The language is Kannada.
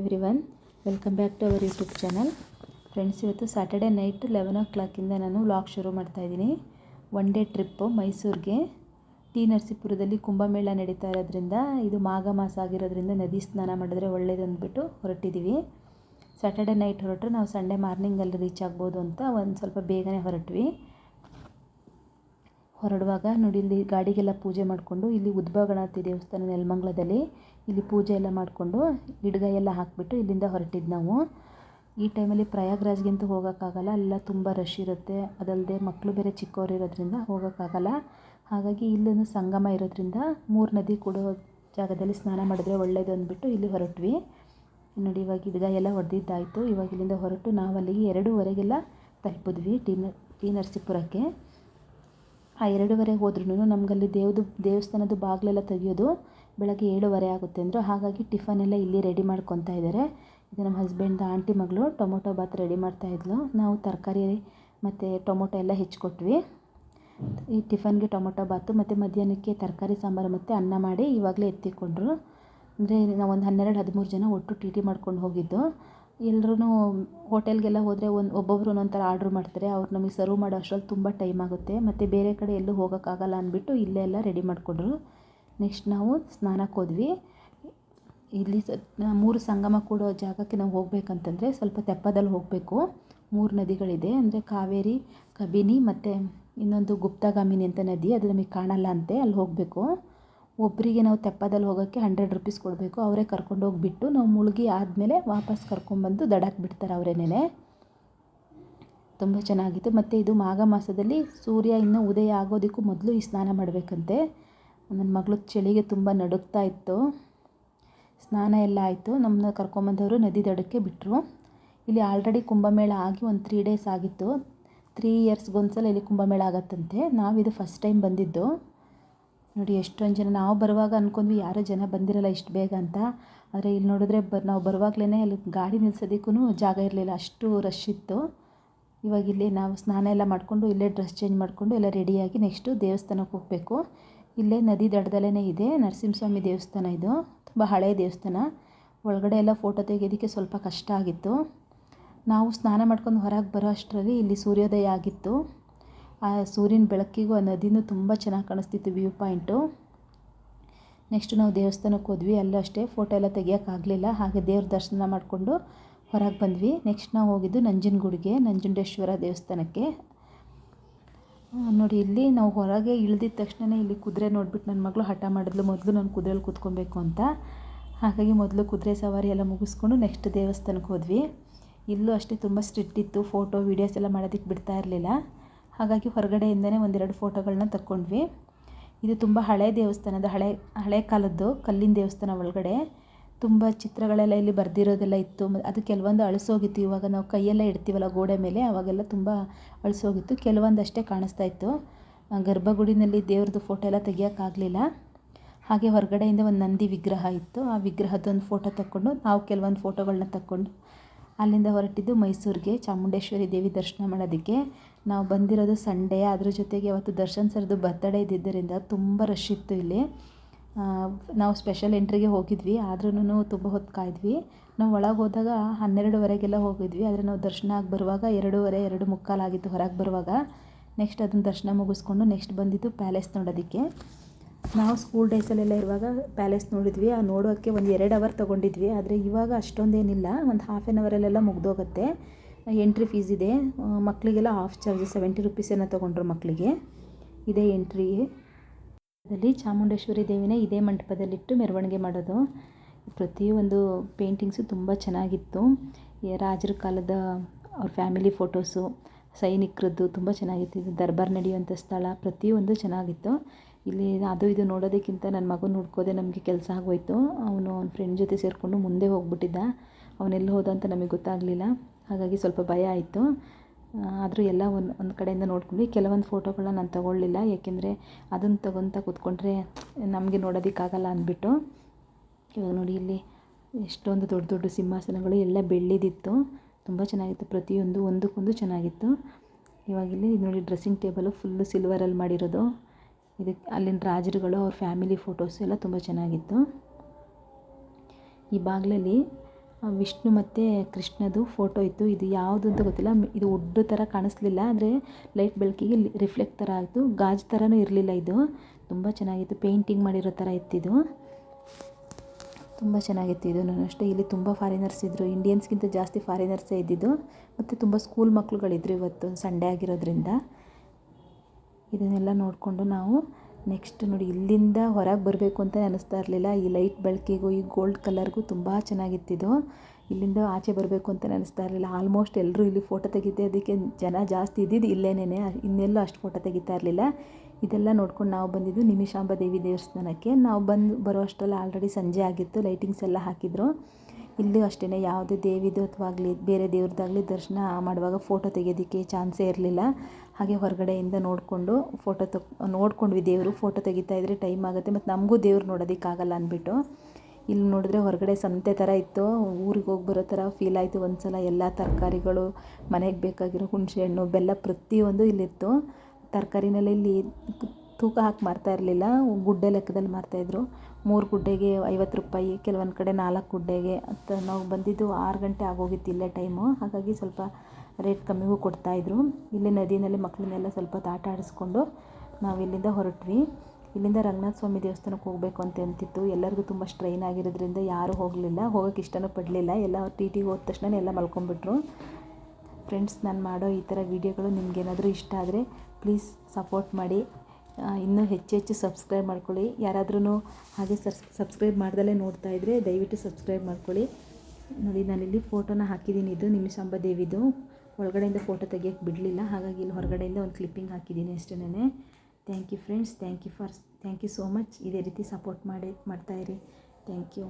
Everyone welcome back to our YouTube channel. Friends, ಇವತ್ತು ಸ್ಯಾಟರ್ಡೆ ನೈಟ್ ಲೆವೆನ್ ಓ ಕ್ಲಾಕಿಂದ ನಾನು ವ್ಲಾಗ್ ಶುರು ಮಾಡ್ತಾಯಿದ್ದೀನಿ ಒನ್ ಡೇ ಟ್ರಿಪ್ಪು ಮೈಸೂರಿಗೆ. ಟಿ ನರಸೀಪುರದಲ್ಲಿ ಕುಂಭಮೇಳ ನಡೀತಾ ಇರೋದ್ರಿಂದ, ಇದು ಮಾಘ ಮಾಸ ಆಗಿರೋದ್ರಿಂದ ನದಿ ಸ್ನಾನ ಮಾಡಿದ್ರೆ ಒಳ್ಳೇದು ಅಂದ್ಬಿಟ್ಟು ಹೊರಟಿದ್ದೀವಿ ಸ್ಯಾಟರ್ಡೆ ನೈಟ್ ಹೊರಟ್ರೆ ನಾವು ಸಂಡೇ ಮಾರ್ನಿಂಗಲ್ಲಿ ರೀಚ್ ಆಗ್ಬೋದು ಅಂತ ಒಂದು ಸ್ವಲ್ಪ ಬೇಗನೆ ಹೊರಟ್ವಿ. ಹೊರಡುವಾಗ ನೋಡಿ, ಇಲ್ಲಿ ಗಾಡಿಗೆಲ್ಲ ಪೂಜೆ ಮಾಡಿಕೊಂಡು, ಇಲ್ಲಿ ಉದ್ಭವ ಗಣಪತಿ ದೇವಸ್ಥಾನ ನೆಲಮಂಗ್ಲದಲ್ಲಿ ಇಲ್ಲಿ ಪೂಜೆ ಎಲ್ಲ ಮಾಡಿಕೊಂಡು ಇಡ್ಗ ಎಲ್ಲ ಹಾಕಿಬಿಟ್ಟು ಇಲ್ಲಿಂದ ಹೊರಟಿದ್ದು ನಾವು. ಈ ಟೈಮಲ್ಲಿ ಪ್ರಯಾಗ್ರಾಜ್ಗಂತೂ ಹೋಗೋಕ್ಕಾಗಲ್ಲ ಎಲ್ಲ ತುಂಬ ರಶ್ ಇರುತ್ತೆ. ಅದಲ್ಲದೆ ಮಕ್ಕಳು ಬೇರೆ ಚಿಕ್ಕವರು ಇರೋದ್ರಿಂದ ಹೋಗೋಕ್ಕಾಗಲ್ಲ. ಹಾಗಾಗಿ ಇಲ್ಲೂ ಸಂಗಮ ಇರೋದ್ರಿಂದ ಮೂರು ನದಿ ಕೂಡೋ ಜಾಗದಲ್ಲಿ ಸ್ನಾನ ಮಾಡಿದ್ರೆ ಒಳ್ಳೆಯದು ಅಂದ್ಬಿಟ್ಟು ಇಲ್ಲಿ ಹೊರಟ್ವಿ. ನೋಡಿ, ಇವಾಗ ಇಡ್ಗ ಎಲ್ಲ ಹೊಡೆದಿದ್ದಾಯಿತು. ಇವಾಗ ಇಲ್ಲಿಂದ ಹೊರಟು ನಾವು ಅಲ್ಲಿಗೆ ಎರಡೂವರೆಗೆಲ್ಲ ತಲುಪಿದ್ವಿ ಟಿ ಟಿ ನರಸೀಪುರಕ್ಕೆ. ಆ ಎರಡೂವರೆ ಹೋದ್ರೂ ನಮಗಲ್ಲಿ ದೇವ್ದು ದೇವಸ್ಥಾನದ ಬಾಗಿಲೆಲ್ಲ ತೆಗೆಯೋದು ಬೆಳಗ್ಗೆ ಏಳುವರೆ ಆಗುತ್ತೆ ಅಂದರು. ಹಾಗಾಗಿ ಟಿಫನ್ ಎಲ್ಲ ಇಲ್ಲಿ ರೆಡಿ ಮಾಡ್ಕೊತಾ ಇದ್ದಾರೆ ಇದು ನಮ್ಮ ಹಸ್ಬೆಂಡ್ ಆಂಟಿ ಮಗಳು. ಟೊಮೊಟೊ ಬಾತ್ ರೆಡಿ ಮಾಡ್ತಾಯಿದ್ಲು ನಾವು ತರಕಾರಿ ಮತ್ತು ಟೊಮೊಟೊ ಎಲ್ಲ ಹೆಚ್ಚಿಕೊಟ್ವಿ ಈ ಟಿಫನ್ಗೆ ಟೊಮೊಟೊ ಬಾತು ಮತ್ತು ಮಧ್ಯಾಹ್ನಕ್ಕೆ ತರಕಾರಿ ಸಾಂಬಾರು ಮತ್ತು ಅನ್ನ ಮಾಡಿ ಇವಾಗಲೇ ಎತ್ತಿಕೊಂಡ್ರು. ಅಂದರೆ ನಾವು ಒಂದು ಹನ್ನೆರಡು ಹದಿಮೂರು ಜನ ಒಟ್ಟು ಟಿ ಟಿ ಮಾಡ್ಕೊಂಡು ಹೋಗಿದ್ದು. ಎಲ್ರೂ ಹೋಟೆಲ್ಗೆಲ್ಲ ಹೋದರೆ ಒಂದು ಒಬ್ಬೊಬ್ಬರು ಒಂದೊಂದು ಥರ ಆರ್ಡ್ರ್ ಮಾಡ್ತಾರೆ. ಅವ್ರು ನಮಗೆ ಸರ್ವ್ ಮಾಡೋ ಅಷ್ಟ್ರಲ್ಲಿ ತುಂಬ ಟೈಮ್ ಆಗುತ್ತೆ. ಮತ್ತು ಬೇರೆ ಕಡೆ ಎಲ್ಲೂ ಹೋಗೋಕ್ಕಾಗಲ್ಲ ಅಂದ್ಬಿಟ್ಟು ಇಲ್ಲೇ ಎಲ್ಲ ರೆಡಿ ಮಾಡಿಕೊಂಡ್ರು. ನೆಕ್ಸ್ಟ್ ನಾವು ಸ್ನಾನಕ್ಕೆ ಹೋದ್ವಿ. ಇಲ್ಲಿ ಮೂರು ಸಂಗಮ ಕೂಡೋ ಜಾಗಕ್ಕೆ ನಾವು ಹೋಗಬೇಕಂತಂದರೆ ಸ್ವಲ್ಪ ತೆಪ್ಪದಲ್ಲಿ ಹೋಗಬೇಕು. ಮೂರು ನದಿಗಳಿದೆ. ಅಂದರೆ ಕಾವೇರಿ, ಕಬಿನಿ ಮತ್ತು ಇನ್ನೊಂದು ಗುಪ್ತಗಾಮಿನಿ ಅಂತ ನದಿ, ಅದು ನಮಗೆ ಕಾಣಲ್ಲ ಅಂತೆ. ಅಲ್ಲಿ ಹೋಗಬೇಕು. ಒಬ್ಬರಿಗೆ ನಾವು ತೆಪ್ಪದಲ್ಲಿ ಹೋಗೋಕ್ಕೆ ಹಂಡ್ರೆಡ್ ರುಪೀಸ್ ಕೊಡಬೇಕು, ಅವರೇ ಕರ್ಕೊಂಡು ಹೋಗಿಬಿಟ್ಟು ನಾವು ಮುಳುಗಿ ಆದಮೇಲೆ ವಾಪಸ್ ಕರ್ಕೊಂಬಂದು ದಡಕ್ಕೆ ಬಿಡ್ತಾರೆ ಅವರೇನೆ ತುಂಬ ಚೆನ್ನಾಗಿತ್ತು. ಮತ್ತು ಇದು ಮಾಘ ಮಾಸದಲ್ಲಿ ಸೂರ್ಯ ಇನ್ನೂ ಉದಯ ಆಗೋದಕ್ಕೂ ಮೊದಲು ಈ ಸ್ನಾನ ಮಾಡಬೇಕಂತೆ. ನನ್ನ ಮಗಳು ಚಳಿಗೆ ತುಂಬ ನಡುಗ್ತಾ ಇತ್ತು. ಸ್ನಾನ ಎಲ್ಲ ಆಯಿತು. ನಮ್ಮನ್ನ ಕರ್ಕೊಂಬಂದವರು ನದಿ ದಡಕ್ಕೆ ಬಿಟ್ಟರು ಇಲ್ಲಿ ಆಲ್ರೆಡಿ ಕುಂಭಮೇಳ ಆಗಿ ಒಂದು ತ್ರೀ ಡೇಸ್ ಆಗಿತ್ತು. ತ್ರೀ ಇಯರ್ಸ್ಗೊಂದ್ಸಲ ಇಲ್ಲಿ ಕುಂಭಮೇಳ ಆಗತ್ತಂತೆ. ನಾವಿದು ಫಸ್ಟ್ ಟೈಮ್ ಬಂದಿದ್ದು. ನೋಡಿ, ಎಷ್ಟೊಂದು ಜನ, ನಾವು ಬರುವಾಗ ಅಂದ್ಕೊಂಡ್ವಿ ಯಾರೂ ಜನ ಬಂದಿರಲ್ಲ ಇಷ್ಟು ಬೇಗ ಅಂತ. ಆದರೆ ಇಲ್ಲಿ ನೋಡಿದ್ರೆ ಬ, ನಾವು ಬರುವಾಗಲೇ ಅಲ್ಲಿ ಗಾಡಿ ನಿಲ್ಸೋದಕ್ಕೂ ಜಾಗ ಇರಲಿಲ್ಲ. ಅಷ್ಟು ರಶ್ ಇತ್ತು. ಇವಾಗ ಇಲ್ಲಿ ನಾವು ಸ್ನಾನ ಎಲ್ಲ ಮಾಡಿಕೊಂಡು, ಇಲ್ಲೇ ಡ್ರೆಸ್ ಚೇಂಜ್ ಮಾಡಿಕೊಂಡು ಎಲ್ಲ ರೆಡಿಯಾಗಿ ನೆಕ್ಸ್ಟು ದೇವಸ್ಥಾನಕ್ಕೆ ಹೋಗಬೇಕು. ಇಲ್ಲೇ ನದಿ ದಡದಲ್ಲೇ ಇದೆ, ನರಸಿಂಹಸ್ವಾಮಿ ದೇವಸ್ಥಾನ ಇದು. ತುಂಬ ಹಳೆಯ ದೇವಸ್ಥಾನ. ಒಳಗಡೆ ಎಲ್ಲ ಫೋಟೋ ತೆಗೆಯೋದಕ್ಕೆ ಸ್ವಲ್ಪ ಕಷ್ಟ ಆಗಿತ್ತು. ನಾವು ಸ್ನಾನ ಮಾಡ್ಕೊಂಡು ಹೊರಗೆ ಬರೋ ಅಷ್ಟರಲ್ಲಿ ಇಲ್ಲಿ ಸೂರ್ಯೋದಯ ಆಗಿತ್ತು. ಆ ಸೂರ್ಯನ ಬೆಳಕಿಗೂ ಆ ನದಿನೂ ತುಂಬ ಚೆನ್ನಾಗಿ ಕಾಣಿಸ್ತಿತ್ತು ವ್ಯೂ ಪಾಯಿಂಟು. ನೆಕ್ಸ್ಟ್ ನಾವು ದೇವಸ್ಥಾನಕ್ಕೆ ಹೋದ್ವಿ. ಅಲ್ಲೂ ಅಷ್ಟೇ ಫೋಟೋ ಎಲ್ಲ ತೆಗಿಯೋಕ್ಕಾಗಲಿಲ್ಲ ಹಾಗೆ ದೇವ್ರ ದರ್ಶನ ಮಾಡಿಕೊಂಡು ಹೊರಗೆ ಬಂದ್ವಿ. ನೆಕ್ಸ್ಟ್ ನಾವು ಹೋಗಿದ್ದು ನಂಜನಗೂಡಿಗೆ, ನಂಜುಂಡೇಶ್ವರ ದೇವಸ್ಥಾನಕ್ಕೆ. ನೋಡಿ, ಇಲ್ಲಿ ನಾವು ಹೊರಗೆ ಇಳಿದಿದ್ದ ತಕ್ಷಣವೇ ಇಲ್ಲಿ ಕುದುರೆ ನೋಡ್ಬಿಟ್ಟು ನನ್ನ ಮಗಳು ಹಠ ಮಾಡಿದ್ಲು. ಮೊದಲು ನಾನು ಕುದುರೆಯಲ್ಲಿ ಕೂತ್ಕೊಬೇಕು ಅಂತ. ಹಾಗಾಗಿ ಮೊದಲು ಕುದುರೆ ಸವಾರಿ ಎಲ್ಲ ಮುಗಿಸ್ಕೊಂಡು ನೆಕ್ಸ್ಟ್ ದೇವಸ್ಥಾನಕ್ಕೆ ಹೋದ್ವಿ. ಇಲ್ಲೂ ಅಷ್ಟೇ ತುಂಬ ಸ್ಟ್ರಿಕ್ಟ್ ಇತ್ತು. ಫೋಟೋ, ವೀಡಿಯೋಸ್ ಎಲ್ಲ ಮಾಡೋದಕ್ಕೆ ಬಿಡ್ತಾ ಇರಲಿಲ್ಲ. ಹಾಗಾಗಿ ಹೊರಗಡೆಯಿಂದನೇ ಒಂದೆರಡು ಫೋಟೋಗಳನ್ನ ತಕ್ಕೊಂಡ್ವಿ. ಇದು ತುಂಬ ಹಳೆ ದೇವಸ್ಥಾನದ ಹಳೆ ಹಳೆ ಕಾಲದ್ದು ಕಲ್ಲಿನ ದೇವಸ್ಥಾನ ಒಳಗಡೆ. ತುಂಬ ಚಿತ್ರಗಳೆಲ್ಲ ಇಲ್ಲಿ ಬರೆದಿರೋದೆಲ್ಲ ಇತ್ತು. ಅದು ಕೆಲವೊಂದು ಅಳಿಸೋಗಿತ್ತು. ಇವಾಗ ನಾವು ಕೈಯೆಲ್ಲ ಇಡ್ತೀವಲ್ಲ ಗೋಡೆ ಮೇಲೆ, ಅವಾಗೆಲ್ಲ ತುಂಬ ಅಳಿಸೋಗಿತ್ತು. ಕೆಲವೊಂದಷ್ಟೇ ಕಾಣಿಸ್ತಾ ಇತ್ತು. ಗರ್ಭಗುಡಿನಲ್ಲಿ ದೇವ್ರದ್ದು ಫೋಟೋ ಎಲ್ಲ ತೆಗಿಯೋಕ್ಕಾಗಲಿಲ್ಲ. ಹಾಗೆ ಹೊರಗಡೆಯಿಂದ ಒಂದು ನಂದಿ ವಿಗ್ರಹ ಇತ್ತು. ಆ ವಿಗ್ರಹದೊಂದು ಫೋಟೋ ತಕ್ಕೊಂಡು ನಾವು ಕೆಲವೊಂದು ಫೋಟೋಗಳನ್ನ ತಕ್ಕೊಂಡು ಅಲ್ಲಿಂದ ಹೊರಟಿದ್ದು ಮೈಸೂರಿಗೆ ಚಾಮುಂಡೇಶ್ವರಿ ದೇವಿ ದರ್ಶನ ಮಾಡೋದಕ್ಕೆ. ನಾವು ಬಂದಿರೋದು ಸಂಡೇ ಅದ್ರ ಜೊತೆಗೆ ಅವತ್ತು ದರ್ಶನ್ ಸರ್ದು ಬರ್ತಡೇ ಇದ್ದಿದ್ದರಿಂದ ತುಂಬ ರಶ್ ಇತ್ತು ಇಲ್ಲಿ. ನಾವು ಸ್ಪೆಷಲ್ ಎಂಟ್ರಿಗೆ ಹೋಗಿದ್ವಿ. ಆದ್ರೂ ತುಂಬ ಹೊತ್ತು ಕಾಯಿದ್ವಿ ನಾವು ಒಳಗೆ ಹೋದಾಗ ಹನ್ನೆರಡುವರೆಗೆಲ್ಲ ಹೋಗಿದ್ವಿ. ಆದರೆ ನಾವು ದರ್ಶನ ಆಗಿ ಬರುವಾಗ ಎರಡೂವರೆ, ಎರಡು ಮುಕ್ಕಾಲಾಗಿತ್ತು ಹೊರಗೆ ಬರುವಾಗ. ನೆಕ್ಸ್ಟ್ ಅದನ್ನು ದರ್ಶನ ಮುಗಿಸ್ಕೊಂಡು ನೆಕ್ಸ್ಟ್ ಬಂದಿದ್ದು ಪ್ಯಾಲೇಸ್ ನೋಡೋದಕ್ಕೆ. ನಾವು ಸ್ಕೂಲ್ ಡೇಸಲ್ಲೆಲ್ಲ ಇರುವಾಗ ಪ್ಯಾಲೇಸ್ ನೋಡಿದ್ವಿ. ಆ ನೋಡೋಕ್ಕೆ ಒಂದು ಎರಡು ಅವರ್ ತೊಗೊಂಡಿದ್ವಿ. ಆದರೆ ಇವಾಗ ಅಷ್ಟೊಂದೇನಿಲ್ಲ. ಒಂದು ಹಾಫ್ ಆ್ಯನ್ ಅವರಲ್ಲೆಲ್ಲ ಮುಗ್ದೋಗುತ್ತೆ. ಎಂಟ್ರಿ ಫೀಸ್ ಇದೆ. ಮಕ್ಕಳಿಗೆಲ್ಲ ಹಾಫ್ ಚಾರ್ಜ್ ಸೆವೆಂಟಿ ರುಪೀಸನ್ನು ತೊಗೊಂಡ್ರು ಮಕ್ಕಳಿಗೆ ಇದೇ ಎಂಟ್ರಿ ಅದರಲ್ಲಿ ಚಾಮುಂಡೇಶ್ವರಿ ದೇವಿನೇ ಇದೇ ಮಂಟಪದಲ್ಲಿಟ್ಟು ಮೆರವಣಿಗೆ ಮಾಡೋದು. ಪ್ರತಿಯೊಂದು ಪೇಂಟಿಂಗ್ಸು ತುಂಬ ಚೆನ್ನಾಗಿತ್ತು. ರಾಜರ ಕಾಲದ ಅವ್ರ ಫ್ಯಾಮಿಲಿ ಫೋಟೋಸು ಸೈನಿಕರದ್ದು ತುಂಬ ಚೆನ್ನಾಗಿತ್ತು. ಇದು ದರ್ಬಾರ್ ನಡೆಯುವಂಥ ಸ್ಥಳ, ಪ್ರತಿಯೊಂದು ಚೆನ್ನಾಗಿತ್ತು. ಇಲ್ಲಿ ಅದು ಇದು ನೋಡೋದಕ್ಕಿಂತ ನನ್ನ ಮಗನ ಹುಡ್ಕೋದೆ ನಮಗೆ ಕೆಲಸ ಆಗೋಯ್ತು. ಅವನು ಅವ್ನ ಫ್ರೆಂಡ್ ಜೊತೆ ಸೇರಿಕೊಂಡು ಮುಂದೆ ಹೋಗ್ಬಿಟ್ಟಿದ್ದ. ಅವನೆಲ್ಲಿ ಹೋದ ಅಂತ ನಮಗೆ ಗೊತ್ತಾಗಲಿಲ್ಲ. ಹಾಗಾಗಿ ಸ್ವಲ್ಪ ಭಯ ಆಯಿತು. ಆದರೂ ಎಲ್ಲ ಒಂದು ಒಂದು ಕಡೆಯಿಂದ ನೋಡ್ಕೊಂಡ್ವಿ ಕೆಲವೊಂದು ಫೋಟೋಗಳನ್ನ ನಾನು ತೊಗೊಳ್ಳಿಲ್ಲ. ಏಕೆಂದರೆ ಅದನ್ನು ತೊಗೊಂತ ಕೂತ್ಕೊಂಡ್ರೆ ನಮಗೆ ನೋಡೋದಕ್ಕಾಗಲ್ಲ ಅಂದ್ಬಿಟ್ಟು. ಇವಾಗ ನೋಡಿ ಇಲ್ಲಿ ಎಷ್ಟೊಂದು ದೊಡ್ಡ ದೊಡ್ಡ ಸಿಂಹಾಸನಗಳು, ಎಲ್ಲ ಬೆಳ್ಳಿದಿತ್ತು. ತುಂಬ ಚೆನ್ನಾಗಿತ್ತು. ಪ್ರತಿಯೊಂದು ಒಂದಕ್ಕೊಂದು ಚೆನ್ನಾಗಿತ್ತು. ಇವಾಗಿಲ್ಲಿ ನೋಡಿ ಡ್ರೆಸ್ಸಿಂಗ್ ಟೇಬಲು ಫುಲ್ಲು ಸಿಲ್ವರಲ್ಲಿ ಮಾಡಿರೋದು. ಇದಕ್ಕೆ ಅಲ್ಲಿನ ರಾಜರುಗಳು ಅವ್ರ ಫ್ಯಾಮಿಲಿ ಫೋಟೋಸ್ ಎಲ್ಲ ತುಂಬ ಚೆನ್ನಾಗಿತ್ತು. ಈ ಬಾಗಿಲಲ್ಲಿ ವಿಷ್ಣು ಮತ್ತು ಕೃಷ್ಣದು ಫೋಟೋ ಇತ್ತು. ಇದು ಯಾವುದು ಅಂತ ಗೊತ್ತಿಲ್ಲ. ಇದು ಉಡ್ಡು ಥರ ಕಾಣಿಸ್ಲಿಲ್ಲ. ಅಂದರೆ ಲೈಟ್ ಬೆಳಕಿಗೆ ರಿಫ್ಲೆಕ್ಟ್ ಥರ ಆಯಿತು. ಗಾಜು ಥರನೂ ಇರಲಿಲ್ಲ ಇದು. ತುಂಬ ಚೆನ್ನಾಗಿತ್ತು. ಪೇಂಟಿಂಗ್ ಮಾಡಿರೋ ಥರ ಇತ್ತಿದು ತುಂಬ ಚೆನ್ನಾಗಿತ್ತು ಇದು ನಾನು ಅಷ್ಟೇ. ಇಲ್ಲಿ ತುಂಬ ಫಾರಿನರ್ಸ್ ಇದ್ದರು ಇಂಡಿಯನ್ಸ್ಗಿಂತ ಜಾಸ್ತಿ ಫಾರಿನರ್ಸೇ ಇದ್ದಿದ್ದು. ಮತ್ತು ತುಂಬ ಸ್ಕೂಲ್ ಮಕ್ಕಳುಗಳಿದ್ರು ಇವತ್ತು ಸಂಡೇ ಆಗಿರೋದ್ರಿಂದ. ಇದನ್ನೆಲ್ಲ ನೋಡಿಕೊಂಡು ನಾವು ನೆಕ್ಸ್ಟ್ ನೋಡಿ ಇಲ್ಲಿಂದ ಹೊರಗೆ ಬರಬೇಕು ಅಂತ ಅನ್ನಿಸ್ತಾ ಇರಲಿಲ್ಲ. ಈ ಲೈಟ್ ಬೆಳಕಿಗೂ, ಈ ಗೋಲ್ಡ್ ಕಲರ್ಗೂ ತುಂಬ ಚೆನ್ನಾಗಿತ್ತಿದು. ಇಲ್ಲಿಂದ ಆಚೆ ಬರಬೇಕು ಅಂತ ಅನ್ನಿಸ್ತಾ ಇರಲಿಲ್ಲ. ಆಲ್ಮೋಸ್ಟ್ ಎಲ್ಲರೂ ಇಲ್ಲಿ ಫೋಟೋ ತೆಗಿತೆ ಅದಕ್ಕೆ ಜನ ಜಾಸ್ತಿ ಇದ್ದಿದ್ದು ಇಲ್ಲೇನೇ ಇನ್ನೆಲ್ಲೂ ಅಷ್ಟು ಫೋಟೋ ತೆಗಿತಾ ಇರಲಿಲ್ಲ. ಇದೆಲ್ಲ ನೋಡ್ಕೊಂಡು ನಾವು ಬಂದಿದ್ದು ನಿಮಿಷಾಂಬ ದೇವಿ ದೇವಸ್ಥಾನಕ್ಕೆ. ನಾವು ಬಂದು ಬರೋ ಅಷ್ಟರಲ್ಲಿ ಆಲ್ರೆಡಿ ಸಂಜೆ ಆಗಿತ್ತು. ಲೈಟಿಂಗ್ಸ್ ಎಲ್ಲ ಹಾಕಿದ್ರು. ಇಲ್ಲೂ ಅಷ್ಟೇ ಯಾವುದೇ ದೇವಿದು ಅಥವಾ ಆಗಲಿ, ಬೇರೆ ದೇವ್ರದ್ದಾಗಲಿ ದರ್ಶನ ಮಾಡುವಾಗ ಫೋಟೋ ತೆಗೆಯೋದಕ್ಕೆ ಚಾನ್ಸೇ ಇರಲಿಲ್ಲ. ಹಾಗೆ ಹೊರಗಡೆಯಿಂದ ನೋಡಿಕೊಂಡು ಫೋಟೋ ತಕ್, ನೋಡ್ಕೊಂಡ್ವಿ ದೇವರು ಫೋಟೋ ತೆಗಿತಾ ಇದ್ರೆ ಟೈಮ್ ಆಗುತ್ತೆ. ಮತ್ತು ನಮಗೂ ದೇವ್ರು ನೋಡೋದಕ್ಕಾಗಲ್ಲ ಅಂದ್ಬಿಟ್ಟು. ಇಲ್ಲಿ ನೋಡಿದ್ರೆ ಹೊರಗಡೆ ಸಂತೆ ಥರ ಇತ್ತು. ಊರಿಗೆ ಹೋಗಿ ಬರೋ ಥರ ಫೀಲ್ ಆಯಿತು ಒಂದು ಸಲ ಎಲ್ಲ ತರಕಾರಿಗಳು, ಮನೆಗೆ ಬೇಕಾಗಿರೋ ಹುಣಸೆಹಣ್ಣು ಬೆಲ್ಲ ಪ್ರತಿಯೊಂದು ಇಲ್ಲಿತ್ತು. ತರಕಾರಿನಲ್ಲಿ ಇಲ್ಲಿ ತೂಕ ಹಾಕಿ ಮಾರ್ತಾ ಇರಲಿಲ್ಲ. ಗುಡ್ಡೆ ಲೆಕ್ಕದಲ್ಲಿ ಮಾರ್ತಾಯಿದ್ರು ಮೂರು ಗುಡ್ಡೆಗೆ ಐವತ್ತು ರೂಪಾಯಿ, ಕೆಲವೊಂದು ಕಡೆ ನಾಲ್ಕು ಗುಡ್ಡೆಗೆ ಅಂತ ನಾವು ಬಂದಿದ್ದು ಆರು ಗಂಟೆ ಆಗೋಗಿತ್ತು ಇಲ್ಲೇ ಟೈಮು ಹಾಗಾಗಿ ಸ್ವಲ್ಪ ರೇಟ್ ಕಮ್ಮಿಗೂ ಕೊಡ್ತಾಯಿದ್ರು. ಇಲ್ಲಿ ನದಿಯಲ್ಲಿ ಮಕ್ಕಳನ್ನೆಲ್ಲ ಸ್ವಲ್ಪ ಆಟ ಆಡಿಸ್ಕೊಂಡು ನಾವು ಇಲ್ಲಿಂದ ಹೊರಟ್ವಿ. ಇಲ್ಲಿಂದ ರಂಗನಾಥ ಸ್ವಾಮಿ ದೇವಸ್ಥಾನಕ್ಕೆ ಹೋಗಬೇಕು ಅಂತ ಅಂತಿತ್ತು. ಎಲ್ಲರಿಗೂ ತುಂಬ ಸ್ಟ್ರೈನ್ ಆಗಿರೋದ್ರಿಂದ ಯಾರೂ ಹೋಗಲಿಲ್ಲ. ಹೋಗೋಕ್ಕೆ ಇಷ್ಟನೂ ಪಡಲಿಲ್ಲ. ಎಲ್ಲ ಟಿ ಟಿಗೆ ಹೋದ ತಕ್ಷಣ ಎಲ್ಲ ಮಲ್ಕೊಂಡ್ಬಿಟ್ರು. ಫ್ರೆಂಡ್ಸ್ ನಾನು ಮಾಡೋ ಈ ಥರ ವೀಡಿಯೋಗಳು ನಿಮಗೇನಾದರೂ ಇಷ್ಟ ಆದರೆ ಪ್ಲೀಸ್ ಸಪೋರ್ಟ್ ಮಾಡಿ. ಇನ್ನೂ ಹೆಚ್ಚು ಹೆಚ್ಚು ಸಬ್ಸ್ಕ್ರೈಬ್ ಮಾಡ್ಕೊಳ್ಳಿ. ಯಾರಾದ್ರೂ ಹಾಗೆ ಸಬ್ಸ್ ಸಬ್ಸ್ಕ್ರೈಬ್ ಮಾಡ್ದಲೇ ನೋಡ್ತಾ ಇದ್ದರೆ ದಯವಿಟ್ಟು ಸಬ್ಸ್ಕ್ರೈಬ್ ಮಾಡ್ಕೊಳ್ಳಿ. ನೋಡಿ, ನಾನಿಲ್ಲಿ ಫೋಟೋನ ಹಾಕಿದ್ದೀನಿ. ಇದು ನಿಮಿಷಾಂಬ ದೇವಿದು. ಒಳಗಡೆಯಿಂದ ಫೋಟೋ ತೆಗಿಯೋಕ್ಕೆ ಬಿಡಲಿಲ್ಲ. ಹಾಗಾಗಿ ಇಲ್ಲಿ ಹೊರಗಡೆಯಿಂದ ಒಂದು ಕ್ಲಿಪ್ಪಿಂಗ್ ಹಾಕಿದ್ದೀನಿ ಅಷ್ಟೇ thank you friends thank you for thank you so much ಇದೇ ರೀತಿ ಸಪೋರ್ಟ್ ಮಾಡಿ ಮಾಡ್ತಾಯಿರಿ ಥ್ಯಾಂಕ್ ಯು